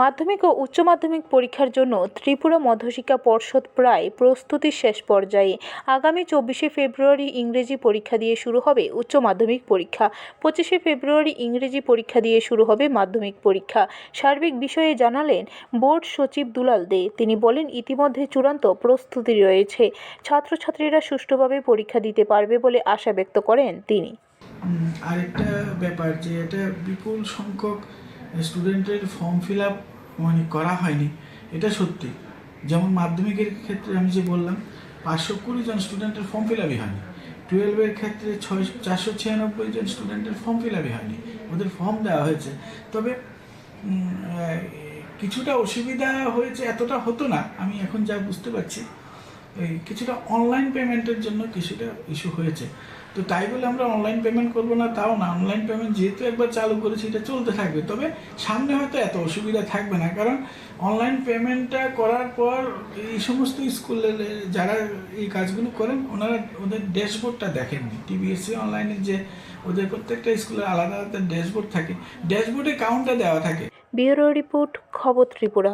মাধ্যমিক ও উচ্চ মাধ্যমিক পরীক্ষার জন্য ত্রিপুরা মধ্যশিক্ষা পর্ষদ প্রায় প্রস্তুতির শেষ পর্যায়ে। আগামী চব্বিশে ফেব্রুয়ারি ইংরেজি পরীক্ষা দিয়ে শুরু হবে উচ্চ মাধ্যমিক পরীক্ষা। পঁচিশে ফেব্রুয়ারি ইংরেজি পরীক্ষা দিয়ে শুরু হবে মাধ্যমিক পরীক্ষা। সার্বিক বিষয়ে জানালেন বোর্ড সচিব দুলাল দে। তিনি বলেন, ইতিমধ্যে চূড়ান্ত প্রস্তুতি রয়েছে। ছাত্রছাত্রীরা সুষ্ঠুভাবে পরীক্ষা দিতে পারবে বলে আশা ব্যক্ত করেন তিনি। আরেকটা ব্যাপার যে এটা বিপুল সংখ্যক স্টুডেন্টের ফর্ম ফিল আপ মানে করা হয়নি, এটা সত্যি। যেমন মাধ্যমিকের ক্ষেত্রে আমি যে বললাম, পাঁচশো কুড়ি জন স্টুডেন্টের ফর্ম ফিল আপই হয়নি। টুয়েলভের ক্ষেত্রে ছয়, চারশো ছিয়ানব্বই জন স্টুডেন্টের ফর্ম ফিল আপই হয়নি। ওদের ফর্ম দেওয়া হয়েছে। তবে কিছুটা অসুবিধা হয়েছে, এতটা হতো না, আমি এখন যা বুঝতে পারছি। এই কিছুটা অনলাইন পেমেন্টের জন্য কিছুটা ইস্যু হয়েছে। তো তাই বলে আমরা অনলাইন পেমেন্ট করব না, তাও না। অনলাইন পেমেন্ট যেহেতু একবার চালু করেছি, এটা চলতে থাকবে। তবে সামনে হয়তো এত অসুবিধা থাকবে না। কারণ অনলাইন পেমেন্টটা করার পর এই সমস্ত স্কুলের যারা এই কাজগুলো করেন, ওনারা ওদের ড্যাশবোর্ডটা দেখেননি। টিবিএসসি অনলাইনে যে ওদের প্রত্যেকটা স্কুলের আলাদা আলাদা ড্যাশবোর্ড থাকে। ড্যাশবোর্ডে কাউন্টটা দেওয়া থাকে। ব্যুরো রিপোর্ট, খবর ত্রিপুরা।